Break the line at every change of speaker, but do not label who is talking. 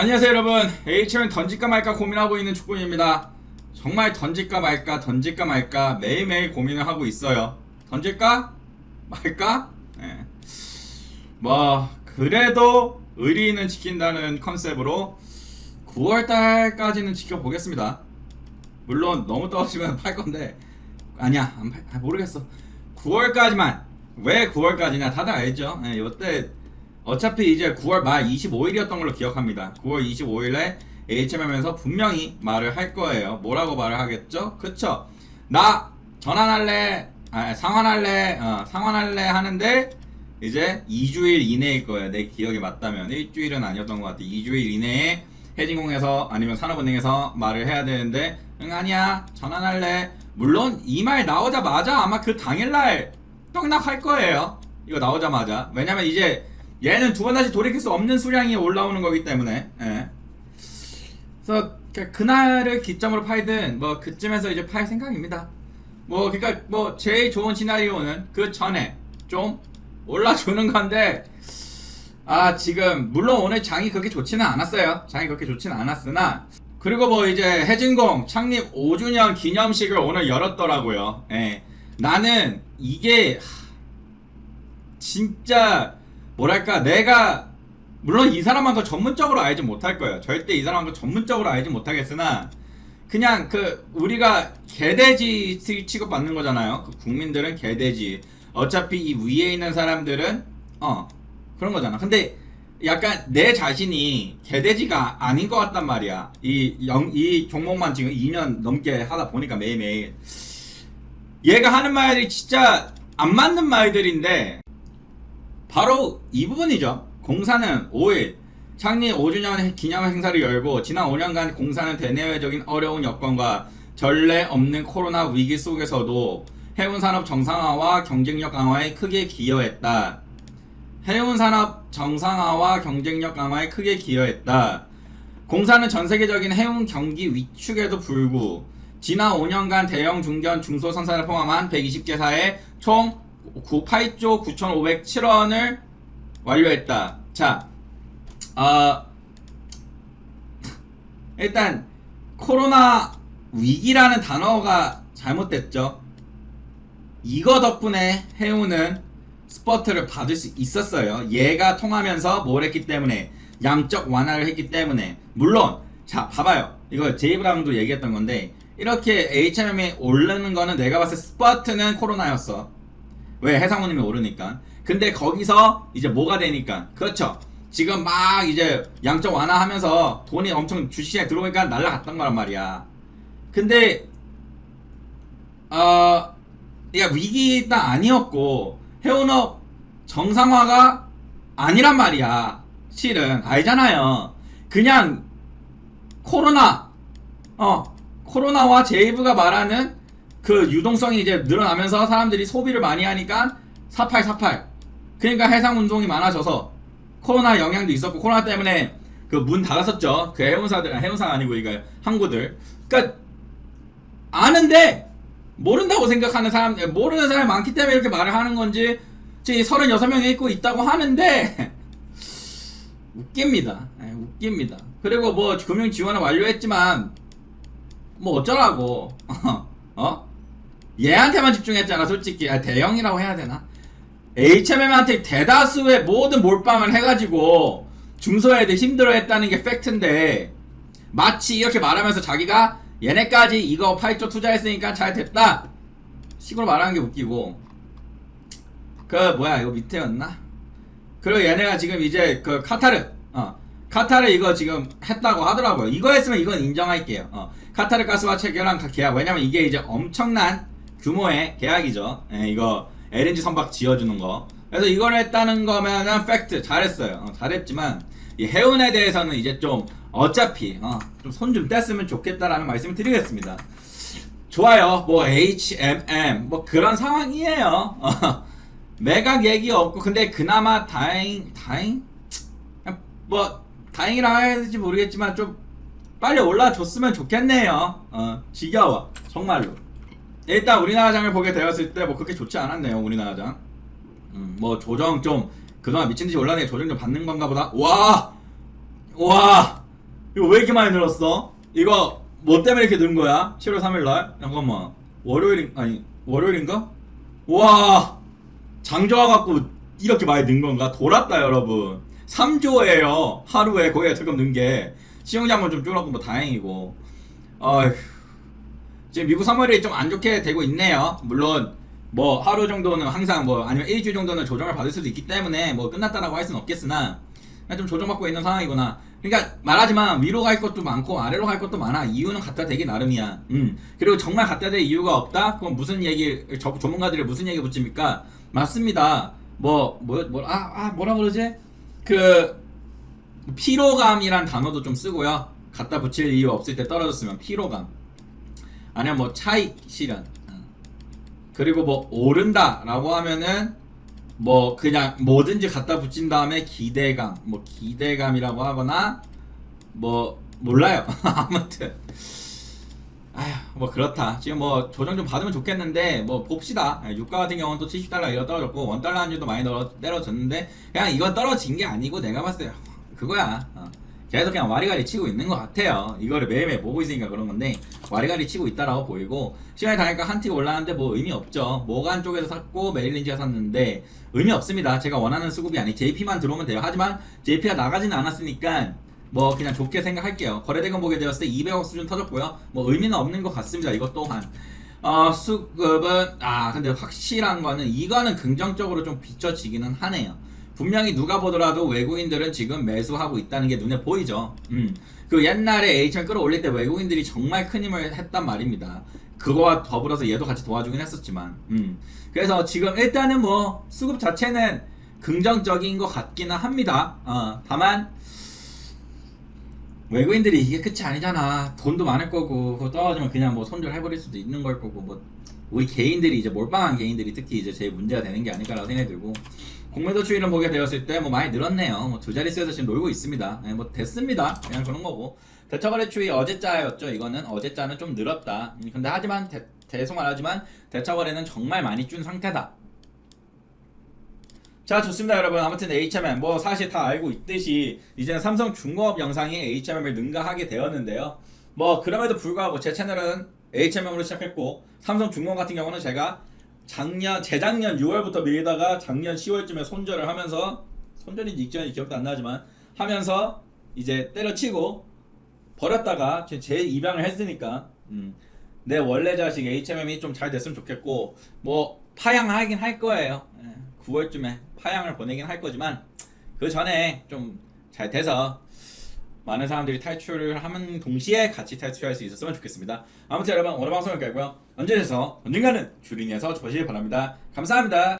안녕하세요 여러분. HM 던질까 말까 고민하고 있는 축구인입니다. 정말 던질까 말까 던질까 말까 매일매일 고민을 하고 있어요. 던질까 말까? 예. 뭐 그래도 의리는 지킨다는 컨셉으로 9월달까지는 지켜보겠습니다. 물론 너무 떨어지면 팔 건데 아니야 안 팔, 아, 모르겠어. 9월까지만. 왜 9월까지냐? 다들 알죠? 예, 이때 어차피 이제 9월 말 25일이었던 걸로 기억합니다. 9월 25일에 HMM에서 분명히 말을 할 거예요. 뭐라고 말을 하겠죠? 그쵸? 나 전환할래 아, 상환할래 어, 상환할래 하는데 이제 2주일 이내일 거예요. 내 기억이 맞다면. 일주일은 아니었던 것 같아 2주일 이내에 해진공에서 아니면 산업은행에서 말을 해야 되는데 응 아니야. 전환할래. 물론 이 말 나오자마자 아마 그 당일날 떡락할 거예요. 이거 나오자마자. 왜냐면 이제 얘는 두 번 다시 돌이킬 수 없는 수량이 올라오는 거기 때문에 예. 그래서 그- 그날을 기점으로 팔든 뭐 그쯤에서 이제 팔 생각입니다 뭐 그러니까 뭐 제일 좋은 시나리오는 그 전에 좀 올라주는 건데 아 지금 물론 오늘 장이 그렇게 좋지는 않았어요 장이 그렇게 좋지는 않았으나 그리고 뭐 이제 해진공 창립 5주년 기념식을 오늘 열었더라고요 예. 나는 이게 하, 진짜 뭐랄까 내가 물론 이 사람만큼 전문적으로 알지 못할 거예요. 절대 이 사람만큼 전문적으로 알지 못하겠으나 그냥 그 우리가 개돼지 취급받는 거잖아요. 그 국민들은 개돼지. 어차피 이 위에 있는 사람들은 어 그런 거잖아. 근데 약간 내 자신이 개돼지가 아닌 것 같단 말이야. 이, 영, 이 종목만 지금 2년 넘게 하다 보니까 매일매일. 얘가 하는 말이 진짜 안 맞는 말들인데 바로 이 부분이죠. 공사는 5일 창립 5주년 기념 행사를 열고 지난 5년간 공사는 대내외적인 어려운 여건과 전례 없는 코로나 위기 속에서도 해운 산업 정상화와 경쟁력 강화에 크게 기여했다. 해운 산업 정상화와 경쟁력 강화에 크게 기여했다. 공사는 전 세계적인 해운 경기 위축에도 불구 지난 5년간 대형 중견 중소선사를 포함한 120개사에 총 8조 9,507원을 완료했다. 자, 어, 일단 코로나 위기라는 단어가 잘못됐죠. 이거 덕분에 해운은 스포트를 받을 수 있었어요. 얘가 통하면서 뭘 했기 때문에 양적 완화를 했기 때문에 물론 자 봐봐요. 이거 제이 브라운도 얘기했던 건데 이렇게 H&M이 오르는 거는 내가 봤을 때 스포트는 코로나였어. 왜 해상우님이 오르니까. 근데 거기서 이제 뭐가 되니까 그렇죠. 지금 막 이제 양적 완화하면서 돈이 엄청 주식시장에 들어오니까 날라갔던 거란 말이야. 근데 어 이게 위기는 아니었고 해운업 정상화가 아니란 말이야. 실은 알잖아요. 그냥 코로나 어 코로나와 제이브가 말하는 그 유동성이 이제 늘어나면서 사람들이 소비를 많이 하니까 4848 그러니까 해상 운동이 많아져서 코로나 영향도 있었고 코로나 때문에 그 문 닫았었죠. 그 해운사들 해운사가 아니고 이거 항구들. 그러니까 아는데 모른다고 생각하는 사람 모르는 사람이 많기 때문에 이렇게 말을 하는 건지 지금 36명이 있고 있다고 하는데 웃깁니다. 예, 웃깁니다. 그리고 뭐 금융 지원을 완료했지만 뭐 어쩌라고. 어? 얘한테만 집중했잖아 솔직히. 아, 대형이라고 해야 되나? HMM한테 대다수의 모든 몰빵을 해가지고 중소애들 힘들어했다는 게 팩트인데 마치 이렇게 말하면서 자기가 얘네까지 이거 8조 투자했으니까 잘 됐다. 식으로 말하는 게 웃기고. 그 뭐야 이거 밑에였나? 그리고 얘네가 지금 이제 그 카타르 어 카타르 이거 지금 했다고 하더라고요. 이거 했으면 이건 인정할게요. 어 카타르 가스와 체결한 계약. 왜냐면 이게 이제 엄청난 규모의 계약이죠. 예, 이거 LNG 선박 지어주는 거. 그래서 이걸 했다는 거면은 팩트 잘했어요. 어, 잘했지만 이 해운에 대해서는 이제 좀 어차피 어, 좀손좀 뗐으면 좋겠다라는 말씀을 드리겠습니다. 좋아요. 뭐 HMM 뭐 그런 상황이에요. 어, 매각 얘기 없고 근데 그나마 다행 다행? 뭐 다행이라 해야 될지 모르겠지만 좀 빨리 올라줬으면 좋겠네요. 어 지겨워. 정말로 일단 우리나라장을 보게 되었을 때 뭐 그렇게 좋지 않았네요 우리나라장. 음, 뭐 조정 좀 그동안 미친듯이 올라내 조정 좀 받는 건가 보다. 와 와! 이거 왜 이렇게 많이 늘었어? 이거 뭐 때문에 이렇게 는 거야? 7월 3일날? 잠깐만. 월요일 아니 월요일인가? 와! 장좋아갖고 이렇게 많이 는 건가? 돌았다 여러분. 3조예요. 하루에 거기가 조금 는게. 시용량은 좀 줄었고 뭐 다행이고. 어휴 지금 미국 3월이 좀 안 좋게 되고 있네요 물론 뭐 하루 정도는 항상 뭐 아니면 일주일 정도는 조정을 받을 수도 있기 때문에 뭐 끝났다라고 할 수는 없겠으나 좀 조정받고 있는 상황이구나. 그러니까 말하지만 위로 갈 것도 많고 아래로 갈 것도 많아. 이유는 갖다 대기 나름이야. 음. 그리고 정말 갖다 대 이유가 없다? 그건 무슨 얘기 저, 전문가들이 무슨 얘기 붙입니까? 맞습니다. 뭐 뭐뭐아 아, 뭐라 그러지? 그 피로감이란 단어도 좀 쓰고요. 갖다 붙일 이유 없을 때 떨어졌으면 피로감. 아니면 뭐 차익 실현. 어. 그리고 뭐 오른다라고 하면은 뭐 그냥 뭐든지 갖다 붙인 다음에 기대감 뭐 기대감이라고 하거나 뭐 몰라요 아무튼 아휴 뭐 그렇다 지금 뭐 조정 좀 받으면 좋겠는데 뭐 봅시다 예, 유가 같은 경우는 또 70달러 이거 떨어졌고 원달러 한주도 많이 떨어, 떨어졌는데 그냥 이건 떨어진 게 아니고 내가 때 그거야 어. 계속 그냥 와리가리 치고 있는 것 같아요. 이거를 매일매일 보고 있으니까 그런 건데 와리가리 치고 있다라고 보이고 시간이 다니까 한틱 올라가는데 뭐 의미 없죠. 모간 쪽에서 샀고 메릴린지가 샀는데 의미 없습니다. 제가 원하는 수급이 아니 JP만 들어오면 돼요. 하지만 JP가 나가지는 않았으니까 뭐 그냥 좋게 생각할게요. 거래대금 보게 되었을 때 200억 수준 터졌고요. 뭐 의미는 없는 것 같습니다. 이것 또한. 어, 수급은 아 근데 확실한 거는 이거는 긍정적으로 좀 비춰지기는 하네요. 분명히 누가 보더라도 외국인들은 지금 매수하고 있다는 게 눈에 보이죠. 음. 그 옛날에 H를 끌어올릴 때 외국인들이 정말 큰 힘을 했단 말입니다. 그거와 더불어서 얘도 같이 도와주긴 했었지만. 음. 그래서 지금 일단은 뭐 수급 자체는 긍정적인 것 같기는 합니다. 어, 다만 외국인들이 이게 끝이 아니잖아. 돈도 많을 거고 그거 떨어지면 그냥 뭐 손절 해버릴 수도 있는 걸 거고 뭐 우리 개인들이 이제 몰빵한 개인들이 특히 이제 제일 문제가 되는 게 아닐까라고 생각이 들고 공매도 추이를 보게 되었을 때 뭐 많이 늘었네요. 뭐 두 자릿수에서 지금 놀고 있습니다. 네, 뭐 됐습니다. 그냥 그런 거고 대처거래 추이 어제자였죠. 이거는 어제자는 좀 늘었다. 음, 근데 하지만 대, 계속 말하지만 대처거래는 정말 많이 준 상태다. 자 좋습니다 여러분 아무튼 HMM 뭐 사실 다 알고 있듯이 이제는 삼성 중공업 영상이 HMM을 능가하게 되었는데요 뭐 그럼에도 불구하고 제 채널은 HMM으로 시작했고 삼성 중공업 같은 경우는 제가 작년 재작년 6월부터 밀다가 작년 10월쯤에 손절을 하면서 손절인지 익절인지 기억도 안 나지만 하면서 이제 때려치고 버렸다가 제- 제 입양을 했으니까 음, 내 원래 자식 HMM이 좀 잘 됐으면 좋겠고 뭐 파양하긴 할 거예요. 예, 9월쯤에 파양을 보내긴 할 거지만 그 전에 좀 잘 돼서 많은 사람들이 탈출을 하는 동시에 같이 탈출할 수 있었으면 좋겠습니다. 아무튼 여러분 오늘 방송 여기까지고요. 언제에서 언젠가는 주린이에서 보시길 바랍니다. 감사합니다.